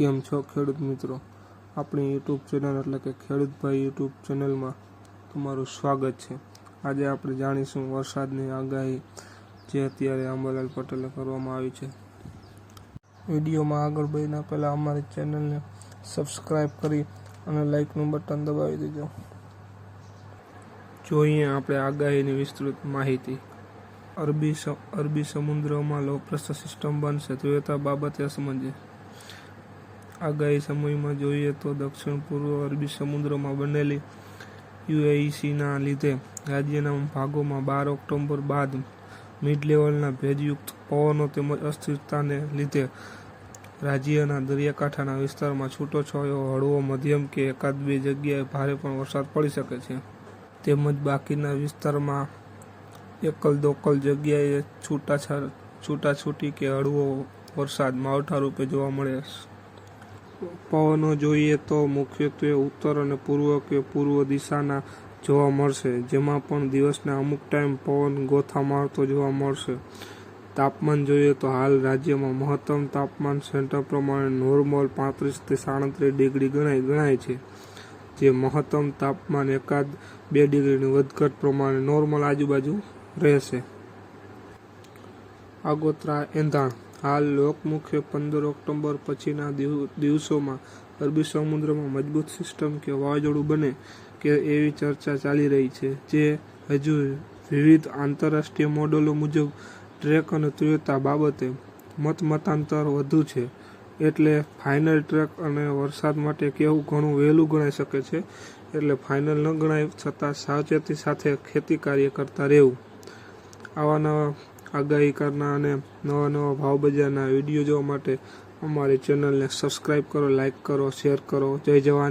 કેમ છો ખેડૂત મિત્રો? આપણી યુટ્યુબ ચેનલ એટલે કે ખેડૂતભાઈ યુટ્યુબ ચેનલમાં તમારું સ્વાગત છે. આજે આપણે જાણીશું વરસાદની આગાહી જે અત્યારે અંબાલાલ પટેલે કરવામાં આવી છે. વિડીયોમાં આગળ વધીના પહેલાં અમારી ચેનલને સબસ્ક્રાઈબ કરી અને લાઇકનું બટન દબાવી દેજો. જોઈએ આપણે આગાહીની વિસ્તૃત માહિતી. અરબી અરબી સમુદ્રમાં લો પ્રેશર સિસ્ટમ બનશે તો એ બાબતે સમજીએ આગાહી સમયમાં જોઈએ તો દક્ષિણ પૂર્વ અરબી સમુદ્રમાં બનેલી યુએઈસીના લીધે રાજ્યના ભાગોમાં બાર ઓક્ટોબર બાદ મિડ લેવલના ભેજયુક્ત પવનો તેમજ અસ્થિરતાને લીધે રાજ્યના દરિયાકાંઠાના વિસ્તારમાં છૂટોછવાયો હળવો મધ્યમ કે એકાદ બે જગ્યાએ ભારે પણ વરસાદ પડી શકે છે. તેમજ બાકીના વિસ્તારમાં એકલ દોકલ જગ્યાએ છૂટા છૂટાછૂટી કે હળવો વરસાદ માવઠા રૂપે જોવા મળે પવનો જોઈએ તો મુખ્યત્વે ઉત્તર અને પૂર્વ કે પૂર્વ દિશાના જોવા મળશે, જેમાં પણ દિવસના અમુક ટાઈમ પવન ગોથા મારતો જોવા મળશે. તાપમાન જોઈએ તો હાલ રાજ્યમાં મહત્તમ તાપમાન સેન્ટર પ્રમાણે નોર્મલ પાંત્રીસથી સાડત્રીસ ડિગ્રી ગણાય ગણાય છે, જે મહત્તમ તાપમાન એકાદ બે ડિગ્રીની વધઘટ પ્રમાણે નોર્મલ આજુબાજુ રહેશે. આગોતરા એંધાણ હાલ લોકમુખ્ય પંદર ઓક્ટોબર પછીના દિવ- દિવસોમાં અરબી સમુદ્રમાં મજબૂત સિસ્ટમ કે વાવાઝોડું બને કે એવી ચર્ચા ચાલી રહી છે, જે હજુ વિવિધ આંતરરાષ્ટ્રીય મોડલો મુજબ ટ્રેક અને તીવ્રતા બાબતે મતમતાંતર વધુ છે. એટલે ફાઇનલ ટ્રેક અને વરસાદ માટે કેવું ઘણું વહેલું ગણાઈ શકે છે, એટલે ફાઇનલ ન ગણાય છતાં સાવચેતી સાથે ખેતી કાર્ય કરતા રહેવું. આવા નવા આગાહી કરના અને નવા નવા ભાવ બજારના વીડિયો જોવા માટે અમારી ચેનલને સબસ્ક્રાઈબ કરો લાઇક કરો શેર કરો. જય જવાન.